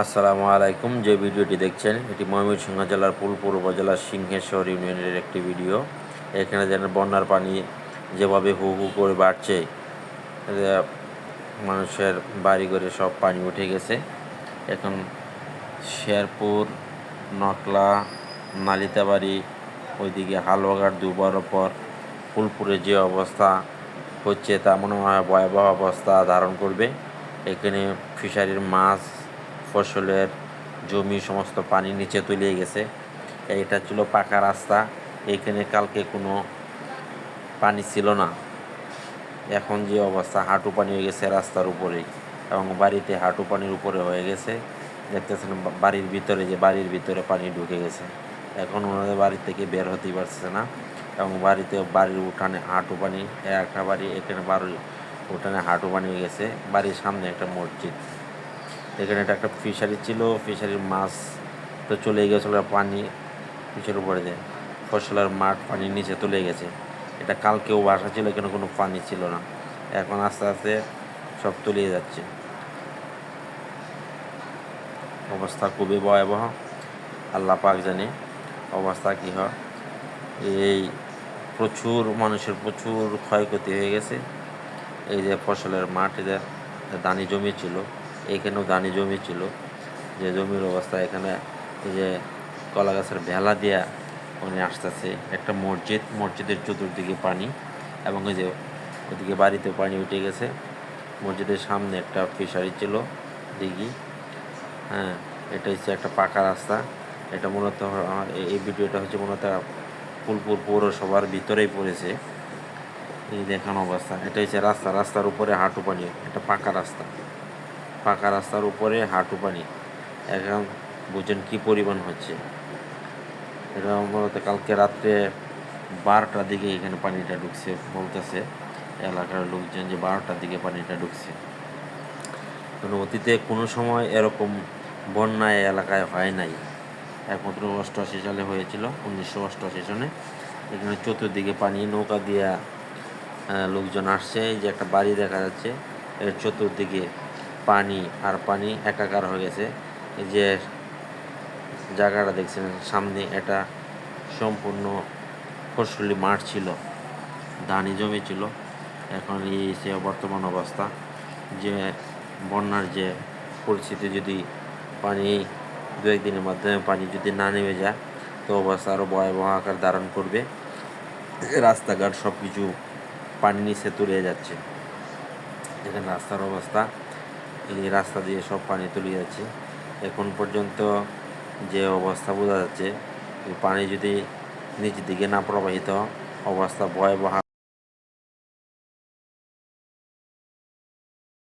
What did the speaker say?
আসসালামু আলাইকুম। যে ভিডিওটি দেখছেন, এটি ময়মনসিংহ জেলার ফুলপুর উপজেলার সিংহেশ্বর ইউনিয়নের একটি ভিডিও। এখানে যেন বন্যার পানি যেভাবে হু হু করে বাড়ছে মানুষের বাড়ি ঘরে সব পানি উঠে গেছে। এখন শেরপুর, নকলা, নালিতাবাড়ি, ওইদিকে হালুয়াঘাট দুবার পর ফুলপুরে যে অবস্থা হচ্ছে তা মনে হয় ভয়াবহ অবস্থা ধারণ করবে। এখানে ফিশারির মাছ ফসলের জমি, সমস্ত পানি নিচে তলিয়ে গেছে। এটা ছিল পাকা রাস্তা। এখানে কালকে কোনো পানি ছিল না। এখন যে অবস্থা, হাঁটু পানি হয়ে গেছে রাস্তার উপরেই এবং বাড়িতে হাঁটু পানির উপরে হয়ে গেছে। দেখতেছেন বাড়ির ভিতরে যে বাড়ির ভিতরে পানি ঢুকে গেছে। এখন ওনাদের বাড়ি থেকে বের হতেই পারছে না এবং বাড়িতে বাড়ির উঠানে হাঁটু পানি, একটা বাড়ি, এখানে বাড়ির উঠানে হাঁটু পানি হয়ে গেছে। বাড়ির সামনে একটা মসজিদ। এখানে এটা একটা ফিশারি ছিল ফিশারির মাছ তো চলে গেছিল পানি পিছের উপরে দিয়ে। ফসলের মাঠ পানির নিচে চলে গেছে। এটা কালকেও বাসা ছিল, এখানে কোনো পানি ছিল না। এখন আস্তে আস্তে সব তলিয়ে যাচ্ছে। অবস্থা খুবই ভয়াবহ। আল্লাহ পাক জানে অবস্থা কী হয়। এই প্রচুর মানুষের প্রচুর ক্ষয়ক্ষতি হয়ে গেছে। এই যে ফসলের মাঠ এদের দানি জমি ছিল এখানেও দানি জমি ছিল। যে জমির অবস্থা এখানে, এই যে কলা গাছের ভেলা দিয়া উনি আসতেছে। একটা মসজিদ, মসজিদের চতুর্দিকে পানি এবং ওই যে ওদিকে বাড়িতে পানি উঠে গেছে। মসজিদের সামনে একটা ফিশারি ছিল, দিঘি। হ্যাঁ এটা হচ্ছে একটা পাকা রাস্তা। এটা মূলত এই- ভিডিওটা হচ্ছে মূলত ফুলপুর পৌরসভার ভিতরেই পড়েছে। এই দেখানো অবস্থা। এটা হচ্ছে রাস্তা, রাস্তার উপরে হাঁটু পানি এটা পাকা রাস্তা। পাকা রাস্তার উপরে হাঁটু পানি। এখন বুঝেন কি পরিমাণ হচ্ছে। এটা মূলত কালকে রাত্রে বারোটার দিকে এখানে পানিটা ঢুকছে বলতেছে। এলাকার লোকজন যে বারোটার দিকে পানিটা ঢুকছে। কারণ অতীতে কোনো সময় এরকম বন্যা এই এলাকায় হয় নাই। একমাত্র অষ্টআশি সালে হয়েছিল, উনিশশো অষ্টআশি সনে। এখানে চতুর্দিকে পানি, নৌকা দিয়া লোকজন আসছে। এই যে একটা বাড়ি দেখা যাচ্ছে, এর চতুর্দিকে পানি আর পানি একাকার হয়ে গেছে। যে জায়গাটা দেখছেন, সামনে এটা সম্পূর্ণ ফসলি মাঠ ছিল ধানি জমি ছিল। এখন এই সে বর্তমান অবস্থা। যে বন্যার যে পরিস্থিতি, যদি পানি দু একদিনের মাধ্যমে পানি যদি না নেমে যায়, তো অবস্থা আরও ভয়াবহ আকার ধারণ করবে। রাস্তাঘাট সব কিছু পানি নিচে তলিয়ে যাচ্ছে। এখানে রাস্তার অবস্থা এই রাস্তা দিয়ে সব পানি তুলে যাচ্ছে। এখন পর্যন্ত যে অবস্থা বোঝা যাচ্ছে পানি যদি নিচের দিকে না প্রবাহিত অবস্থা ভয়াবহ